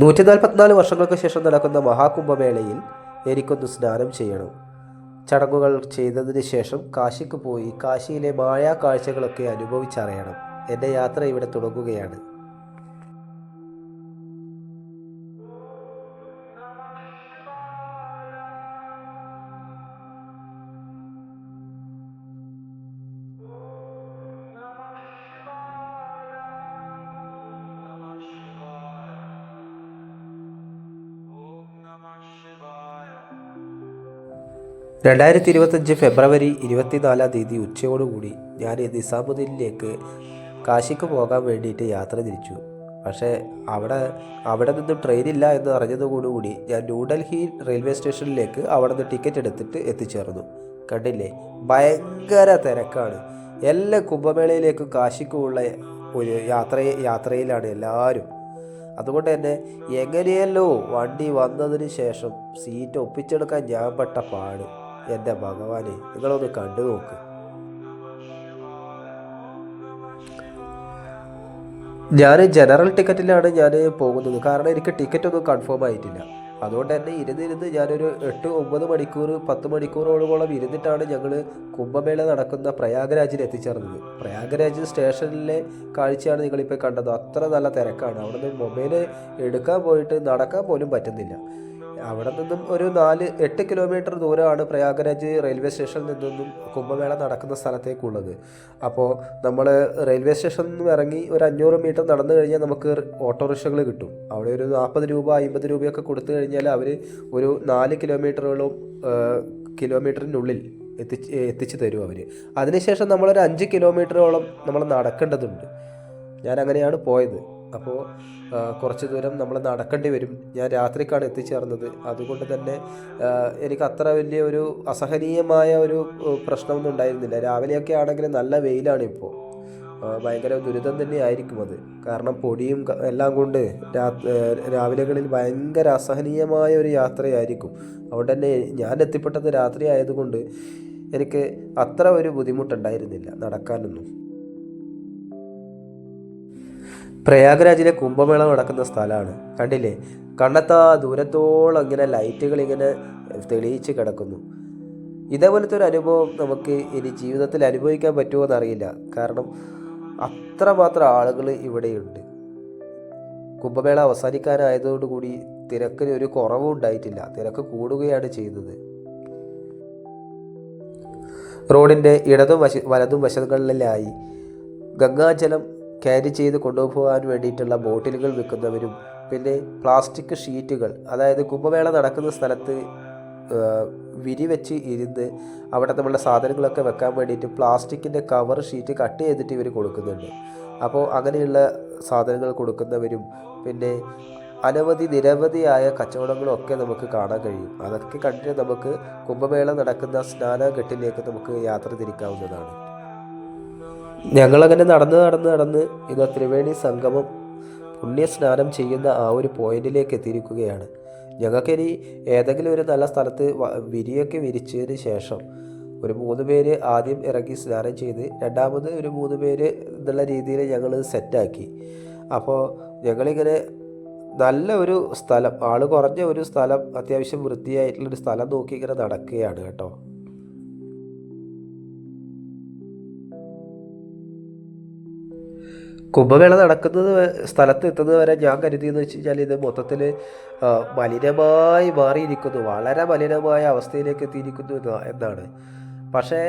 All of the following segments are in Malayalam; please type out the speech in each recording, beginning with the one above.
നൂറ്റി നാൽപ്പത്തിനാല് വർഷങ്ങൾക്ക് ശേഷം നടക്കുന്ന മഹാകുംഭമേളയിൽ എനിക്കൊന്ന് സ്നാനം ചെയ്യണം. ചടങ്ങുകൾ ചെയ്തതിന് ശേഷം കാശിക്ക് പോയി കാശിയിലെ മായാ കാഴ്ചകളൊക്കെ അനുഭവിച്ചറിയണം. എന്റെ യാത്ര ഇവിടെ തുടങ്ങുകയാണ്. രണ്ടായിരത്തി ഇരുപത്തഞ്ച് ഫെബ്രുവരി ഇരുപത്തിനാലാം തീയതി ഉച്ചയോടുകൂടി ഞാൻ നിസാമുദ്ദീനിലേക്ക് കാശിക്ക് പോകാൻ വേണ്ടിയിട്ട് യാത്ര തിരിച്ചു. പക്ഷേ അവിടെ അവിടെ നിന്ന് ട്രെയിനില്ല എന്ന് അറിഞ്ഞതോടുകൂടി ഞാൻ ന്യൂഡൽഹി റെയിൽവേ സ്റ്റേഷനിലേക്ക് അവിടെ നിന്ന് ടിക്കറ്റ് എടുത്തിട്ട് എത്തിച്ചേർന്നു. കണ്ടില്ലേ? ഭയങ്കര തിരക്കാണ്. എല്ലാ കുംഭമേളയിലേക്കും കാശിക്കുമുള്ള ഒരു യാത്ര യാത്രയിലാണ് എല്ലാവരും. അതുകൊണ്ട് തന്നെ എങ്ങനെയല്ലോ വണ്ടി വന്നതിന് ശേഷം സീറ്റ് ഒപ്പിച്ചെടുക്കാൻ ഞാൻ പെട്ട പാട്. എന്റെ ഭഗവാനെ നിങ്ങളൊന്ന് കണ്ടു നോക്ക്. ഞാൻ ജനറൽ ടിക്കറ്റിലാണ് ഞാൻ പോകുന്നത്. കാരണം എനിക്ക് ടിക്കറ്റ് ഒന്നും കൺഫേം ആയിട്ടില്ല. അതുകൊണ്ട് തന്നെ ഇരുന്നിരുന്ന് ഞാനൊരു എട്ട് ഒമ്പത് മണിക്കൂർ പത്ത് മണിക്കൂറോളോളം ഇരുന്നിട്ടാണ് ഞങ്ങൾ കുംഭമേള നടക്കുന്ന പ്രയാഗരാജിൽ എത്തിച്ചേർന്നത്. പ്രയാഗരാജ് സ്റ്റേഷനിലെ കാഴ്ചയാണ് നിങ്ങളിപ്പോൾ കണ്ടത്. അത്ര നല്ല തിരക്കാണ്. അവിടെ മൊബൈൽ എടുക്കാൻ പോയിട്ട് നടക്കാൻ പോലും പറ്റുന്നില്ല. അവിടെ നിന്നും ഒരു നാല് എട്ട് കിലോമീറ്റർ ദൂരമാണ് പ്രയാഗരാജ് റെയിൽവേ സ്റ്റേഷനിൽ നിന്നും കുംഭമേള നടക്കുന്ന സ്ഥലത്തേക്കുള്ളത്. അപ്പോൾ നമ്മൾ റെയിൽവേ സ്റ്റേഷനിൽ നിന്ന് ഇറങ്ങി ഒരു അഞ്ഞൂറ് മീറ്റർ നടന്നു കഴിഞ്ഞാൽ നമുക്ക് ഓട്ടോറിക്ഷകൾ കിട്ടും. അവിടെ ഒരു നാൽപ്പത് രൂപ അമ്പത് രൂപയൊക്കെ കൊടുത്തു കഴിഞ്ഞാൽ അവർ ഒരു നാല് കിലോമീറ്ററുകളും കിലോമീറ്ററിനുള്ളിൽ എത്തിച്ച് എത്തിച്ചു തരും അവർ അതിനുശേഷം നമ്മളൊരു അഞ്ച് കിലോമീറ്ററോളം നമ്മൾ നടക്കേണ്ടതുണ്ട്. ഞാൻ അങ്ങനെയാണ് പോയത്. അപ്പോൾ കുറച്ച് ദൂരം നമ്മൾ നടക്കേണ്ടി വരും. ഞാൻ രാത്രിക്കാണ് എത്തിച്ചേർന്നത്. അതുകൊണ്ട് തന്നെ എനിക്ക് അത്ര വലിയ ഒരു അസഹനീയമായ ഒരു പ്രശ്നമൊന്നും ഉണ്ടായിരുന്നില്ല. രാവിലെയൊക്കെ ആണെങ്കിൽ നല്ല വെയിലാണ് ഇപ്പോൾ ഭയങ്കര ദുരിതം തന്നെ ആയിരിക്കും അത്. കാരണം പൊടിയും എല്ലാം കൊണ്ട് രാവിലെകളിൽ ഭയങ്കര അസഹനീയമായ ഒരു യാത്രയായിരിക്കും. അതുകൊണ്ട് തന്നെ ഞാൻ എത്തിപ്പെട്ടത് രാത്രി ആയതുകൊണ്ട് എനിക്ക് അത്ര ഒരു ബുദ്ധിമുട്ടുണ്ടായിരുന്നില്ല നടക്കാനൊന്നും. പ്രയാഗരാജിലെ കുംഭമേള നടക്കുന്ന സ്ഥലമാണ്. കണ്ടില്ലേ? കണ്ടെത്താ ദൂരത്തോളം ഇങ്ങനെ ലൈറ്റുകൾ ഇങ്ങനെ തെളിയിച്ച് കിടക്കുന്നു. ഇതേപോലത്തെ ഒരു അനുഭവം നമുക്ക് ഇനി ജീവിതത്തിൽ അനുഭവിക്കാൻ പറ്റുമോ എന്നറിയില്ല. കാരണം അത്രമാത്രം ആളുകൾ ഇവിടെയുണ്ട്. കുംഭമേള അവസാനിക്കാനായതോടുകൂടി തിരക്കിന് ഒരു കുറവും ഉണ്ടായിട്ടില്ല. തിരക്ക് കൂടുകയാണ് ചെയ്യുന്നത് റോഡിന്റെ ഇടതും വശ വലതും വശങ്ങളിലായി ഗംഗാജലം ക്യാരി ചെയ്ത് കൊണ്ടുപോകാൻ വേണ്ടിയിട്ടുള്ള ബോട്ടിലുകൾ വിൽക്കുന്നവരും പിന്നെ പ്ലാസ്റ്റിക് ഷീറ്റുകൾ അതായത് കുംഭമേള നടക്കുന്ന സ്ഥലത്ത് വിരിവെച്ച് വിരി വെച്ച് ഇരുന്ന് അവിടെ നമ്മളുടെ സാധനങ്ങളൊക്കെ വെക്കാൻ വേണ്ടിയിട്ട് പ്ലാസ്റ്റിക്കിന്റെ കവർ ഷീറ്റ് കട്ട് ചെയ്തിട്ട് ഇവർ കൊടുക്കുന്നുണ്ട്. അപ്പോൾ അങ്ങനെയുള്ള സാധനങ്ങൾ കൊടുക്കുന്നവരും പിന്നെ അനവധി നിരവധിയായ കച്ചവടങ്ങളൊക്കെ നമുക്ക് കാണാൻ കഴിയും. അതൊക്കെ കണ്ടിട്ട് നമുക്ക് കുംഭമേള നടക്കുന്ന സ്നാനഘട്ടിലേക്ക് നമുക്ക് യാത്ര തിരിക്കാവുന്നതാണ്. ഞങ്ങളങ്ങനെ നടന്ന് നടന്ന് നടന്ന് ഇത് ത്രിവേണി സംഗമം പുണ്യ സ്നാനം ചെയ്യുന്ന ആ ഒരു പോയിന്റിലേക്ക് എത്തിയിരിക്കുകയാണ്. ഞങ്ങൾക്കിനി ഏതെങ്കിലും ഒരു നല്ല സ്ഥലത്ത് വിരിയൊക്കെ വിരിച്ചതിന് ശേഷം ഒരു മൂന്ന് പേര് ആദ്യം ഇറങ്ങി സ്നാനം ചെയ്ത് രണ്ടാമത് ഒരു മൂന്ന് പേര് എന്നുള്ള രീതിയിൽ ഞങ്ങൾ സെറ്റാക്കി. അപ്പോൾ ഞങ്ങളിങ്ങനെ നല്ല ഒരു സ്ഥലം ആൾ കുറഞ്ഞ ഒരു സ്ഥലം അത്യാവശ്യം വൃത്തിയായിട്ടുള്ളൊരു സ്ഥലം നോക്കി ഇങ്ങനെ നടക്കുകയാണ് കേട്ടോ. കുംഭമേള നടക്കുന്നത് സ്ഥലത്ത് എത്തുന്നത് വരെ ഞാൻ കരുതിയെന്ന് വെച്ച് കഴിഞ്ഞാൽ ഇത് മൊത്തത്തിൽ മലിനമായി മാറിയിരിക്കുന്നു. വളരെ മലിനമായ അവസ്ഥയിലേക്ക് എത്തിയിരിക്കുന്നു എന്നാണ്. പക്ഷേ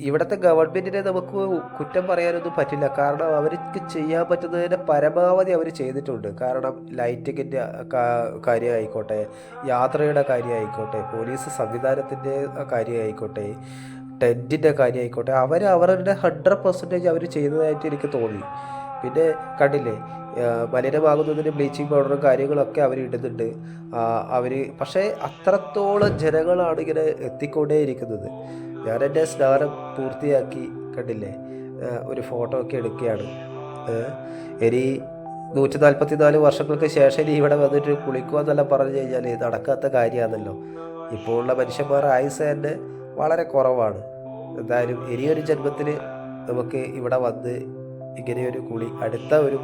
ഇവിടുത്തെ ഗവൺമെന്റിനെ നമുക്ക് കുറ്റം പറയാനൊന്നും പറ്റില്ല. കാരണം അവർക്ക് ചെയ്യാൻ പറ്റുന്നതിന്റെ പരമാവധി അവർ ചെയ്തിട്ടുണ്ട്. കാരണം ലൈറ്റിങ്ങിന്റെ കാര്യമായിക്കോട്ടെ യാത്രയുടെ കാര്യമായിക്കോട്ടെ പോലീസ് സംവിധാനത്തിന്റെ കാര്യമായിക്കോട്ടെ ടെന്റിന്റെ കാര്യമായിക്കോട്ടെ അവർ അവരുടെ ഹൺഡ്രഡ് പെർസെന്റേജ് അവർ ചെയ്യുന്നതായിട്ട് എനിക്ക് തോന്നി. പിന്നെ കണ്ടില്ലേ മലിനമാകുന്നതിന് ബ്ലീച്ചിങ് പൗഡറും കാര്യങ്ങളൊക്കെ അവർ ഇടുന്നുണ്ട്. അവർ പക്ഷേ അത്രത്തോളം ജനങ്ങളാണ് ഇങ്ങനെ എത്തിക്കൊണ്ടേയിരിക്കുന്നത്. ഞാൻ എന്റെ സ്നാനം പൂർത്തിയാക്കി കണ്ടില്ലേ ഒരു ഫോട്ടോ ഒക്കെ എടുക്കുകയാണ്. ഇനി നൂറ്റി നാൽപ്പത്തി നാല് വർഷങ്ങൾക്ക് ശേഷം ഇനി ഇവിടെ വന്നിട്ട് കുളിക്കുക എന്നെല്ലാം പറഞ്ഞു കഴിഞ്ഞാൽ നടക്കാത്ത കാര്യമാണല്ലോ. ഇപ്പോൾ ഉള്ള മനുഷ്യന്മാർ ആയുസ് തന്നെ വളരെ കുറവാണ്. എന്തായാലും ഇനിയൊരു ജന്മത്തിൽ നമുക്ക് ഇവിടെ വന്ന് ഇങ്ങനെയൊരു കുളി അടുത്ത ഒരു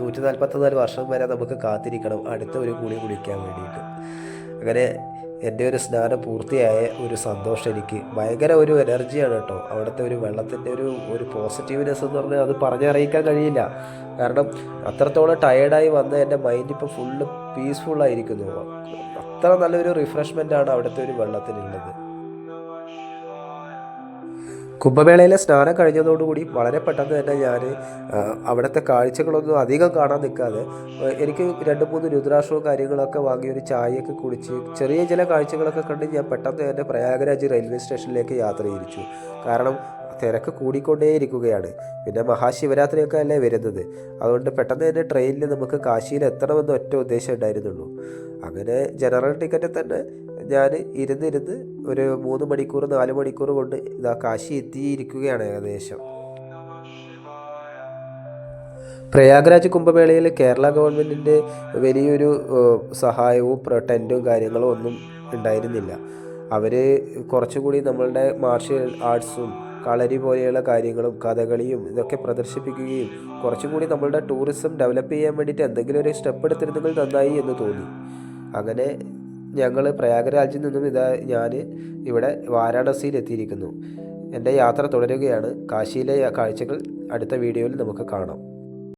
നൂറ്റി നാൽപ്പത്തിനാല് വർഷം വരെ നമുക്ക് കാത്തിരിക്കണം. അടുത്ത ഒരു കുളി കുളിക്കാൻ വേണ്ടിയിട്ട്. അങ്ങനെ എന്റെ ഒരു സ്നാനം പൂർത്തിയായ ഒരു സന്തോഷം എനിക്ക്. ഭയങ്കര ഒരു എനർജിയാണ് കേട്ടോ. അവിടുത്തെ ഒരു വെള്ളത്തിന്റെ ഒരു ഒരു പോസിറ്റീവ്നെസ് എന്ന് പറഞ്ഞാൽ അത് പറഞ്ഞറിയിക്കാൻ കഴിയില്ല. കാരണം അത്രത്തോളം ടയേർഡായി വന്ന എന്റെ മൈൻഡ് ഇപ്പോൾ ഫുള്ള് പീസ്ഫുള്ളായിരിക്കുന്നു അത്ര നല്ലൊരു റിഫ്രഷ്മെന്റ് ആണ് അവിടുത്തെ ഒരു വെള്ളത്തിനുള്ളത് കുംഭമേളയിലെ സ്നാനം കഴിഞ്ഞതോടുകൂടി വളരെ പെട്ടെന്ന് തന്നെ ഞാൻ അവിടുത്തെ കാഴ്ചകളൊന്നും അധികം കാണാൻ നിൽക്കാതെ എനിക്ക് രണ്ട് മൂന്ന് രുദ്രാക്ഷവും കാര്യങ്ങളൊക്കെ വാങ്ങി ഒരു ചായയൊക്കെ കുടിച്ച് ചെറിയ ചില കാഴ്ചകളൊക്കെ കണ്ട് ഞാൻ പെട്ടെന്ന് തന്നെ പ്രയാഗരാജ് റെയിൽവേ സ്റ്റേഷനിലേക്ക് യാത്ര തിരിച്ചു. കാരണം തിരക്ക് കൂടിക്കൊണ്ടേയിരിക്കുകയാണ്. പിന്നെ മഹാശിവരാത്രിയൊക്കെ അല്ലേ വരുന്നത്. അതുകൊണ്ട് പെട്ടെന്ന് തന്നെ ട്രെയിനിൽ നമുക്ക് കാശിയിൽ എത്തണമെന്ന് ഒറ്റ ഉദ്ദേശം ഉണ്ടായിരുന്നുള്ളൂ. അങ്ങനെ ജനറൽ ടിക്കറ്റിൽ തന്നെ ഞാൻ ഇരുന്നിരുന്ന് ഒരു മൂന്ന് മണിക്കൂർ നാല് മണിക്കൂർ കൊണ്ട് ഇതാ കാശി എത്തിയിരിക്കുകയാണ് ഏകദേശം. പ്രയാഗ്രാജ് കുംഭമേളയിൽ കേരള ഗവൺമെന്റിന്റെ വലിയൊരു സഹായവും ടെന്റും കാര്യങ്ങളും ഒന്നും ഉണ്ടായിരുന്നില്ല. അവർ കുറച്ചുകൂടി നമ്മളുടെ മാർഷ്യൽ ആർട്സും കളരി പോലെയുള്ള കാര്യങ്ങളും കഥകളിയും ഇതൊക്കെ പ്രദർശിപ്പിക്കുകയും കുറച്ചുകൂടി നമ്മളുടെ ടൂറിസം ഡെവലപ്പ് ചെയ്യാൻ വേണ്ടിയിട്ട് എന്തെങ്കിലും ഒരു സ്റ്റെപ്പ് എടുത്തിരുന്നെങ്കിൽ നന്നായി എന്ന് തോന്നി. അങ്ങനെ ഞങ്ങൾ പ്രയാഗരാജിൽ നിന്നും ഇതാ ഞാൻ ഇവിടെ വാരാണസിയിൽ എത്തിയിരിക്കുന്നു എന്റെ യാത്ര തുടരുകയാണ്. കാശിയിലെ കാഴ്ചകൾ അടുത്ത വീഡിയോയിൽ നമുക്ക് കാണാം.